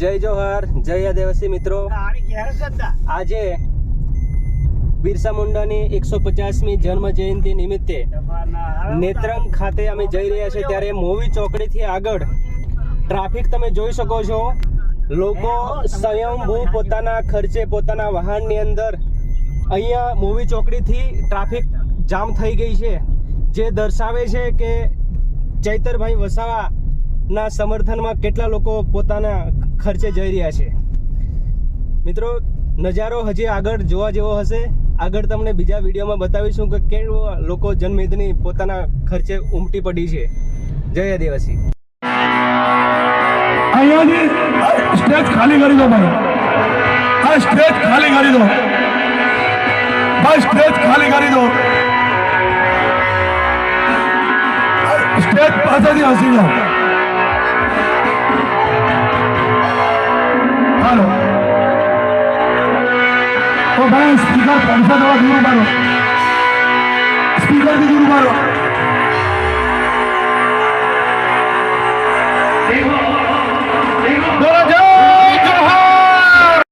જય જોહર જય આદિવાસી મિત્રો. આજે બિરસા મુંડાની એકસો પચાસમી જન્મ જયંતિ નિમિત્તે નેત્રંગ ખાતે અમે જઈ રહ્યા છીએ ત્યારે મોવી ચોકડીથી આગળ ટ્રાફિક તમે જોઈ શકો છો. લોકો સ્વયંભૂ પોતાના ખર્ચે પોતાના વાહનની અંદર અહીંયા મોવી ચોકડીથી ટ્રાફિક જામ થઈ ગઈ છે. જે દર્શાવે છે કે ચૈતરભાઈ વસાવાના સમર્થનમાં કેટલા લોકો પોતાના ખર્ચે જઈ રહ્યા છે. મિત્રો, નજારો હજી આગળ જોવા જેવો હશે. આગળ તમને બીજા વિડીયોમાં બતાવીશું કે કેવો લોકો જનમેદની પોતાના ખર્ચે ઉમટી પડી છે. જય આદિવાસી. ખાલી કરી દો ભાઈ. આ સ્ટેજ ખાલી કરી દો. ભાઈ સ્ટેજ ખાલી કરી દો. સ્ટેજ પાસેથી હસી જાઓ. ওটা স্পিকার পয়সা দেওয়া শুরু করো স্পিকারকে শুরু করো